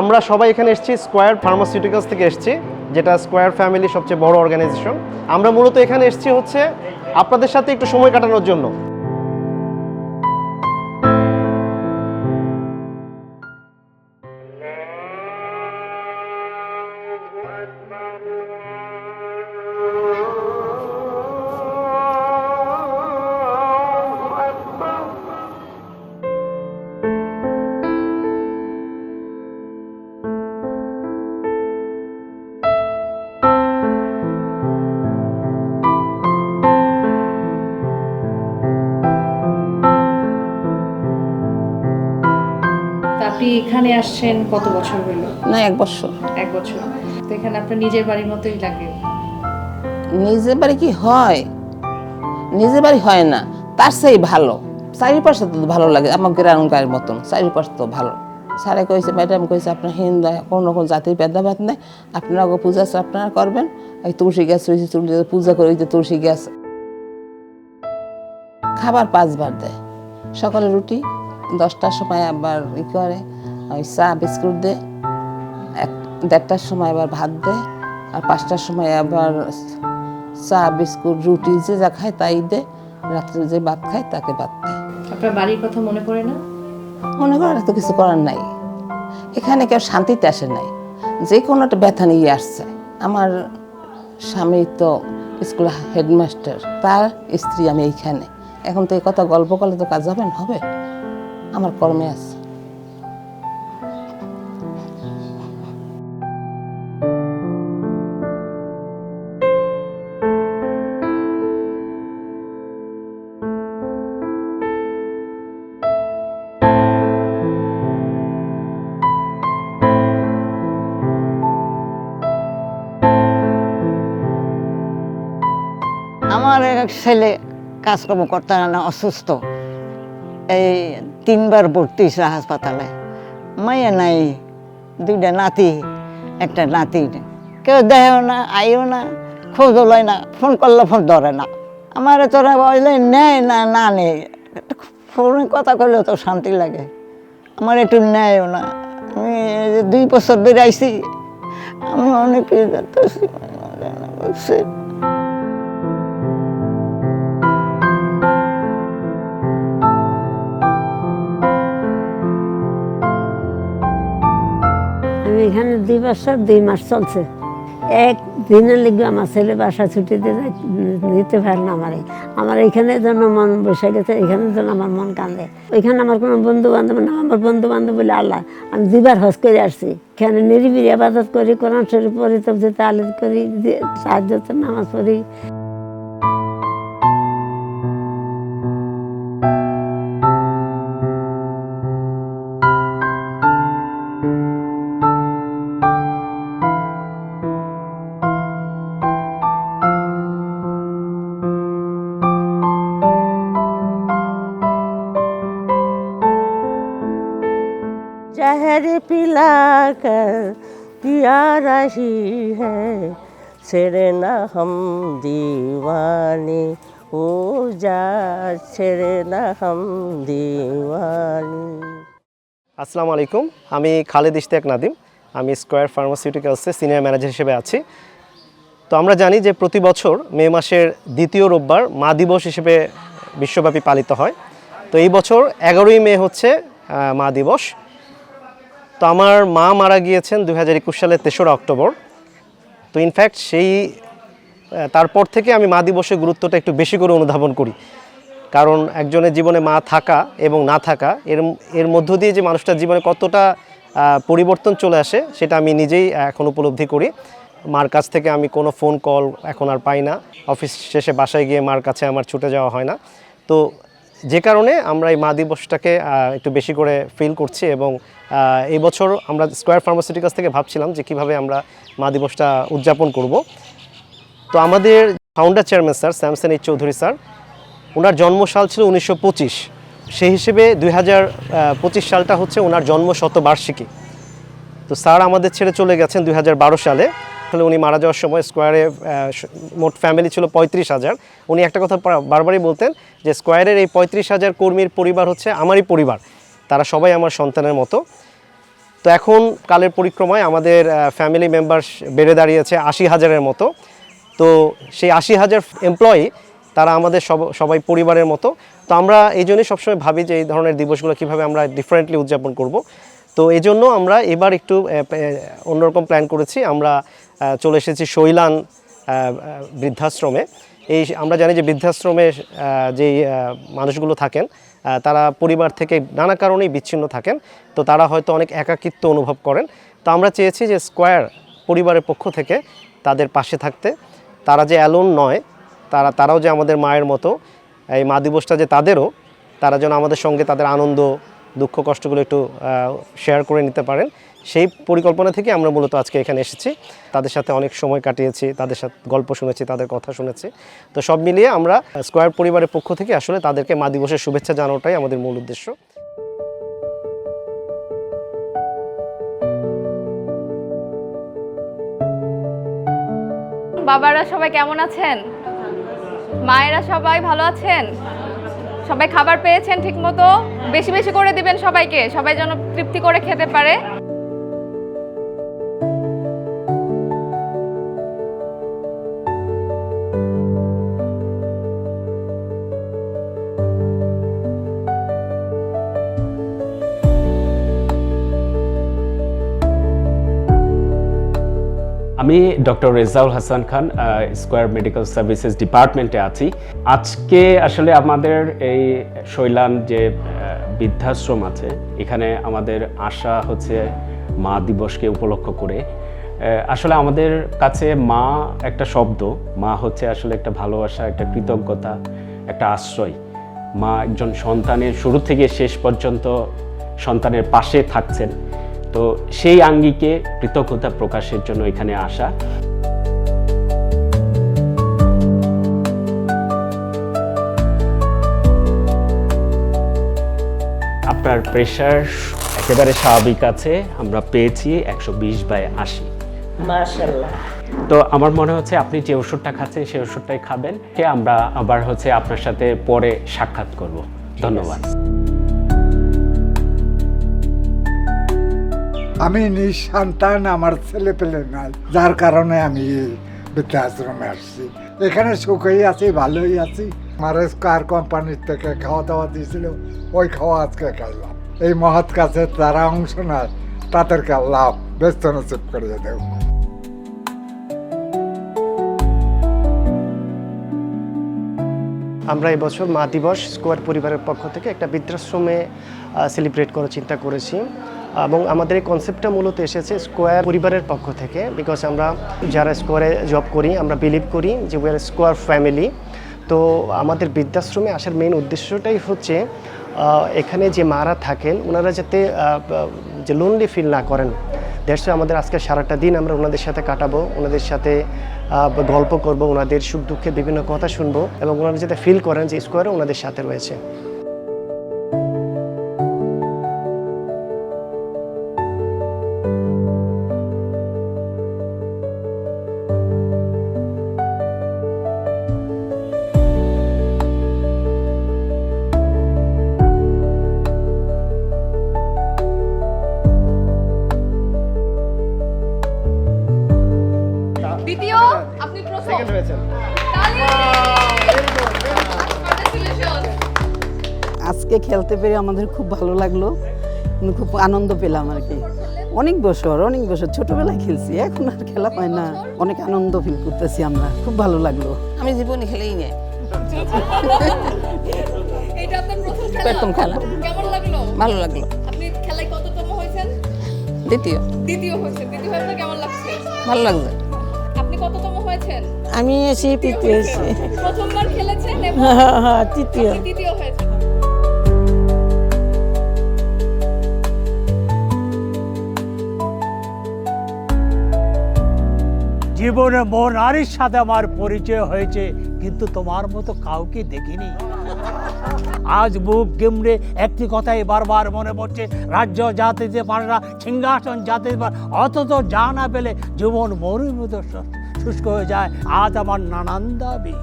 আমরা সবাই এখানে এসেছি স্কোয়ার ফার্মাসিউটিক্যালস থেকে এসেছি, যেটা স্কোয়ার ফ্যামিলি সবচেয়ে বড় অর্গানাইজেশন আমরা মূলত এখানে এসেছি হচ্ছে আপনাদের সাথে একটু সময় কাটানোর জন্য। এখানে আসছেন কত বছর হলো? না এক বছর। এক বছর। তো এখানে আপনার নিজের বাড়ির মতোই লাগে। নিজের বাড়ি কি হয়? নিজের বাড়ি হয় না। তার সেই ভালো। চারিপাশে তো ভালো লাগে আমার গ্রামের মতন। চারিপাশে তো ভালো। স্যারে কইছে ম্যাডাম কইছে আপনার হিন্দু কোনো রকম জাতির ভেদাভেদ নেই। আপনারা পূজা আছে আপনারা করবেন। এই তুলসী গাছ রয়েছে তুলসী পূজা করে ওই যে তুলসী গাছ। খাবার পাঁচবার দেয়। সকালে রুটি দশটার সময় আবার ই করে। ওই চা বিস্কুট দেয় এক দেড়টার সময় আবার ভাত দেয় আর পাঁচটার সময় আবার চা বিস্কুট রুটি যে যা খায় তাই দে। রাত্রে যে ভাত খায় তাকে ভাত দেয় আপনার বাড়ির কথা মনে পড়ে না? মনে করার তো কিছু করার নাই। এখানে কেউ শান্তিতে আসে নাই। যে কোনো একটা ব্যথা নিয়ে আসছে। আমার স্বামী তো স্কুল হেডমাস্টার তার স্ত্রী আমি এইখানে। এখন তো এই কথা গল্প করলে তো কাজ হবে না হবে। আমার কর্মে আছে। আমার এক ছেলে কাজকর্ম করতে না অসুস্থ। এই তিনবার ভর্তি হয়েছে হাসপাতালে। মাইয়া নাই, দুইটা নাতি, একটা নাতি। কেউ দেহেও না, আইও না, খোঁজও লয় না, ফোন করলে ফোন ধরে না। আমার তোরা বললে নেয় না না নেই ফোনে কথা করলেও তো শান্তি লাগে। আমার একটু নেয়ও না। আমি দুই বছর আইছি, আমি অনেক আমি এখানে দুই বছর, দুই মাস চলছে। এক দিনের আমার ছেলে বাসা যাই- নিতে পারে না আমারে। আমার এখানে জন্য মন বসে গেছে, এখানে জন্য আমার মন কান্দে। ওইখানে আমার কোনো বন্ধু বান্ধব না, আমার বন্ধু বান্ধব বলে আল্লাহ, আমি দুইবার হজ করে আসছি। এখানে নিরিবিরি আবাদত করি, কোরআন শরীফ পড়ি তবজি তালিদ করি সাহায্য নামাজ পড়ি। जहर पिला कर पिया रही है छेड़े ना हम दीवानी ओ जा छेड़े ना हम दीवानी আসসালামু আলাইকুম আমি খালেদ ইশতিয়াক নাদিম আমি স্কোয়ার ফার্মাসিউটিক্যালসে সিনিয়র ম্যানেজার হিসেবে আছি তো আমরা জানি যে প্রতি বছর মে মাসের দ্বিতীয় রোববার মা দিবস হিসেবে বিশ্বব্যাপী পালিত হয় তো এই বছর এগারোই মে হচ্ছে আহ, মা দিবস তো আমার মা মারা গিয়েছেন দু হাজার একুশ সালের তেসরা অক্টোবর। তো ইনফ্যাক্ট সেই তারপর থেকে আমি মা দিবসের গুরুত্বটা একটু বেশি করে অনুধাবন করি। কারণ একজনের জীবনে মা থাকা এবং না থাকা, এর এর মধ্য দিয়ে যে মানুষটার জীবনে কতটা পরিবর্তন চলে আসে সেটা আমি নিজেই এখন উপলব্ধি করি। মার কাছ থেকে আমি কোনো ফোন কল এখন আর পাই না। অফিস শেষে বাসায় গিয়ে মার কাছে আমার ছুটে যাওয়া হয় না। তো যে কারণে আমরা এই মা দিবসটাকে একটু বেশি করে ফিল করছি এবং এই বছর আমরা স্কোয়ার ফার্মাসিউটিক্যালস থেকে ভাবছিলাম যে কীভাবে আমরা মা দিবসটা উদযাপন করব। তো আমাদের founder chairman sir Samson H Chowdhury sir ওনার জন্মসাল ছিল উনিশশো পঁচিশ। সেই হিসেবে দুই হাজার পঁচিশ সালটা হচ্ছে ওনার জন্ম শতবার্ষিকী তো স্যার আমাদের ছেড়ে চলে গেছেন দুই হাজার বারো সালে। আসলে উনি মারা যাওয়ার সময় স্কোয়ারে মোট ফ্যামিলি ছিল পঁয়ত্রিশ হাজার। উনি একটা কথা বারবারই বলতেন যে স্কোয়ারের এই পঁয়ত্রিশ হাজার কর্মীর পরিবার হচ্ছে আমারই পরিবার। তারা সবাই আমার সন্তানের মতো। তো এখন কালের পরিক্রমায় আমাদের ফ্যামিলি মেম্বার বেড়ে দাঁড়িয়েছে আশি হাজারের মতো। তো সেই আশি হাজার এমপ্লয়ি তারা আমাদের সব সবাই পরিবারের মতো। তো আমরা এই জন্যই সবসময় ভাবি যে এই ধরনের দিবসগুলো কীভাবে আমরা ডিফারেন্টলি উদযাপন করব। তো এই জন্য আমরা এবার একটু অন্যরকম প্ল্যান করেছি। আমরা চলে এসেছি শৈলান বৃদ্ধাশ্রমে। এই আমরা জানি যে বৃদ্ধাশ্রমে যেই মানুষগুলো থাকেন তারা পরিবার থেকে নানা কারণেই বিচ্ছিন্ন থাকেন। তো তারা হয়তো অনেক একাকিত্ব অনুভব করেন। তো আমরা চেয়েছি যে স্কোয়ার পরিবারের পক্ষ থেকে তাদের পাশে থাকতে। তারা যে অ্যালোন নয়, তারা, তারাও যে আমাদের মায়ের মতো, এই মা দিবসটা যে তাদেরও, তারা যেন আমাদের সঙ্গে তাদের আনন্দ, দুঃখ, কষ্টগুলো একটু শেয়ার করে নিতে পারেন। সেই পরিকল্পনা থেকে আমরা মূলত আজকে এখানে এসেছি। তাদের সাথে অনেক সময় কাটিয়েছি, তাদের সাথে গল্প শুনেছি, তাদের কথা শুনেছি। তো সব মিলিয়ে আমরা স্কোয়ার পরিবারের পক্ষ থেকে আসলে তাদেরকে মা দিবসের শুভেচ্ছা জানানোটাই আমাদের মূল উদ্দেশ্য। বাবারা সবাই কেমন আছেন? মায়েরা সবাই ভালো আছেন? সবাই খাবার পেয়েছেন ঠিকমতো? বেশি বেশি করে দিবেন সবাইকে, সবাই যেন তৃপ্তি করে খেতে পারে। আমি doctor Rezaul Hasan Khan Square medical services ডিপার্টমেন্টে আছি। আজকে আসলে আমাদের এই শৈলান যে বৃদ্ধাশ্রম আছে, এখানে আমাদের আশা হচ্ছে মা দিবসকে উপলক্ষ করে। আসলে আমাদের কাছে মা একটা শব্দ, মা হচ্ছে আসলে একটা ভালোবাসা, একটা কৃতজ্ঞতা, একটা আশ্রয়। মা একজন সন্তানের শুরু থেকে শেষ পর্যন্ত সন্তানের পাশে থাকছেন। তো সেই আঙ্গিকে কৃতজ্ঞতা প্রকাশের জন্য এখানে আসা। আপনার প্রেশার একেবারে স্বাভাবিক আছে আমরা পেয়েছি একশো বিশ বাই আশি। তো আমার মনে হচ্ছে আপনি যে ওষুধটা খাচ্ছেন সেই ওষুধটাই খাবেন। আমরা আবার হচ্ছে আপনার সাথে পরে সাক্ষাৎ করব। ধন্যবাদ। আমি নিঃসন্তান আমার ছেলে পেলে নাই। যার কারণে আমি বৃদ্ধাশ্রমে আসছি। এখানে সুখেই আছি, ভালোই আছি। আমার স্কার কোম্পানির থেকে খাওয়া দাওয়া দিয়েছিল, ওই খাওয়া আজকে খাইলাম। এই মহৎ কাছে তারা অংশ নেয়, তাদেরকে লাভ ব্যস্ত নসিব করে দেব আমরা এবছর মা দিবস স্কোয়ার পরিবারের পক্ষ থেকে একটা বৃদ্ধাশ্রমে সেলিব্রেট করার চিন্তা করেছি। এবং আমাদের এই কনসেপ্টটা মূলত এসেছে স্কোয়ার পরিবারের পক্ষ থেকে বিকজ আমরা যারা স্কোয়ারে জব করি, আমরা বিলিভ করি যে উই আর স্কোয়ার ফ্যামিলি তো আমাদের বৃদ্ধাশ্রমে আসার মেইন উদ্দেশ্যটাই হচ্ছে এখানে যে মারা থাকেন, ওনারা যাতে যে লোনলি ফিল না করেন। দ্যাটস আমাদের আজকে সারাটা দিন আমরা ওনাদের সাথে কাটাবো, ওনাদের সাথে গল্প করব, ওনাদের সুখ দুঃখের বিভিন্ন কথা শুনব এবং ওনারা যাতে ফিল করেন যে স্কোয়ারে ওনাদের সাথে রয়েছে। আজকে খেলতে পেরে আমাদের খুব ভালো লাগল। খুব আনন্দ পেলাম আর কি। অনেক বছর অনেক বছর ছোটবেলায় খেলছি এখন আর খেলা হয় না। অনেক আনন্দ ফিল করতেছি আমরা খুব ভালো লাগল। আমি জীবনে খেলেই নেই। প্রথম খেলা। প্রথম খেলা। কেমন লাগল? ভালো লাগল। দ্বিতীয়। দ্বিতীয় দ্বিতীয় কেমন লাগছে? ভালো লাগছে আপনি কততম হয়েছেন? আমি এসে তৃতীয় এসে প্রথমবার খেলেছেন এবং তৃতীয়। আপনি জীবনে মন নারীর সাথে আমার পরিচয় হয়েছে, কিন্তু তোমার মতো কাউকে দেখিনি। আজ বুক গেমড়ে একটি কথাই বারবার মনে পড়ছে, রাজ্য জাতিতে পারে না সিংহাসন জাতিতে পারে, অথচ যা না পেলে জীবন মরুর মতো শুষ্ক হয়ে যায়। আজ আমার নানান দাবি।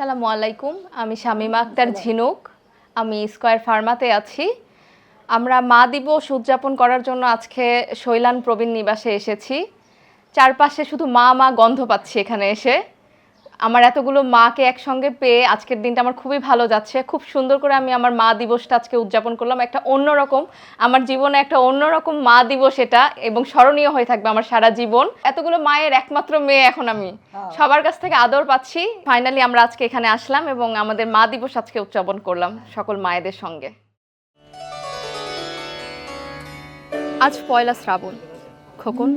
আসসালামু আলাইকুম আমি শামিমা আক্তার ঝিনুক। আমি স্কয়ার ফার্মাতে আছি। আমরা মা দিবস উদযাপন করার জন্য আজকে শৈলান প্রবীণ নিবাসে এসেছি। চারপাশে শুধু মা মা গন্ধ পাচ্ছি এখানে এসে। আমার এতগুলো মাকে একসঙ্গে পেয়ে আজকের দিনটা আমার খুবই ভালো যাচ্ছে। খুব সুন্দর করে আমি আমার মা দিবসটা আজকে উদযাপন করলাম। একটা অন্যরকম আমার জীবনে একটা অন্যরকম মা দিবস এটা এবং স্মরণীয় হয়ে থাকবে আমার সারা জীবন। এতগুলো মায়ের একমাত্র মেয়ে এখন আমি। সবার কাছ থেকে আদর পাচ্ছি। ফাইনালি আমরা আজকে এখানে আসলাম এবং আমাদের মা দিবস আজকে উদযাপন করলাম সকল মায়েদের সঙ্গে। আজ পয়লা শ্রাবণ খোকন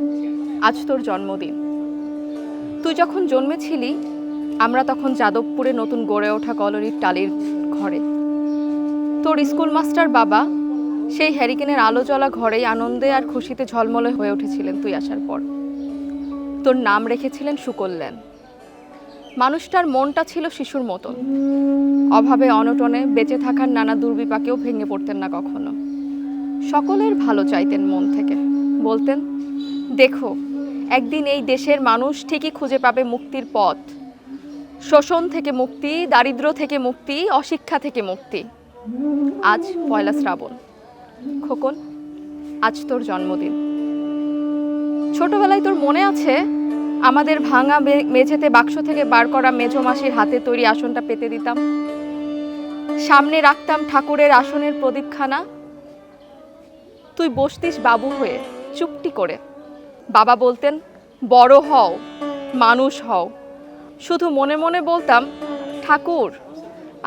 আজ তোর জন্মদিন। তুই যখন জন্মেছিলি আমরা তখন যাদবপুরে নতুন গড়ে ওঠা কলোনির টালির ঘরে। তোর স্কুল মাস্টার বাবা, সেই হ্যারিকেনের আলো জ্বলা ঘরেই আনন্দে আর খুশিতে ঝলমলে হয়ে উঠেছিলেন তুই আসার পর। তোর নাম রেখেছিলেন সুকল্যাণ। মানুষটার মনটা ছিল শিশুর মতন। অভাবে, অনটনে, বেঁচে থাকার নানা দুর্বিপাকেও ভেঙে পড়তেন না কখনো। সকলের ভালো চাইতেন মন থেকে। বলতেন, দেখো, একদিন এই দেশের মানুষ ঠিকই খুঁজে পাবে মুক্তির পথ। শোষণ থেকে মুক্তি, দারিদ্র থেকে মুক্তি, অশিক্ষা থেকে মুক্তি। আজ পয়লা শ্রাবণ। খোকন, আজ তোর জন্মদিন। ছোটবেলায় তোর মনে আছে? আমাদের ভাঙা মেঝেতে বাক্স থেকে বার করা মেজো মাসির হাতে তৈরি আসনটা পেতে দিতাম। সামনে রাখতাম ঠাকুরের আসনের প্রদীপখানা। তুই বসতিস বাবু হয়ে চুপটি করে। বাবা বলতেন, বড় হও, মানুষ হও। শুধু মনে মনে বলতাম, ঠাকুর,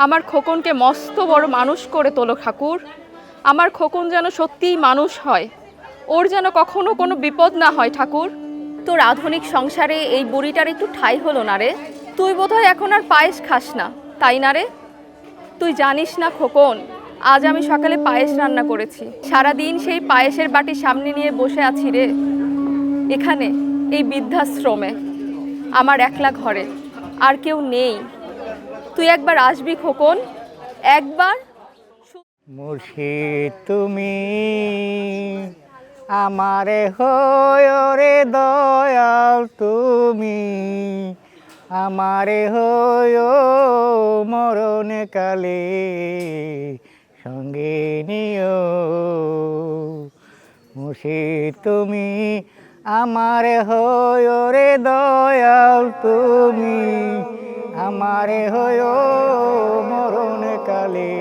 আমার খোকনকে মস্ত বড় মানুষ করে তোলো ঠাকুর। আমার খোকন যেন সত্যিই মানুষ হয়। ওর যেন কখনো কোনো বিপদ না হয় ঠাকুর। তোর আধুনিক সংসারে এই বুড়িটার একটু ঠাই হলো না রে। তুই বোধহয় এখন আর পায়েস খাস না, তাই না রে? তুই জানিস না খোকন, আজ আমি সকালে পায়েস রান্না করেছি। সারাদিন সেই পায়েসের বাটি সামনে নিয়ে বসে আছি রে। এখানে, এই বৃদ্ধাশ্রমে, আমার একলা ঘরে। আর কেউ নেই। তুই একবার আসবি খোকন, একবার মুর্শিদ তুমি আমারে হয় রে দয়াল তুমি আমারে হয় মরণে কালে সঙ্গে নিও। মুর্শিদ তুমি আমারে হয় রে দয়াল তুমি আমারে হয় মরণ কালে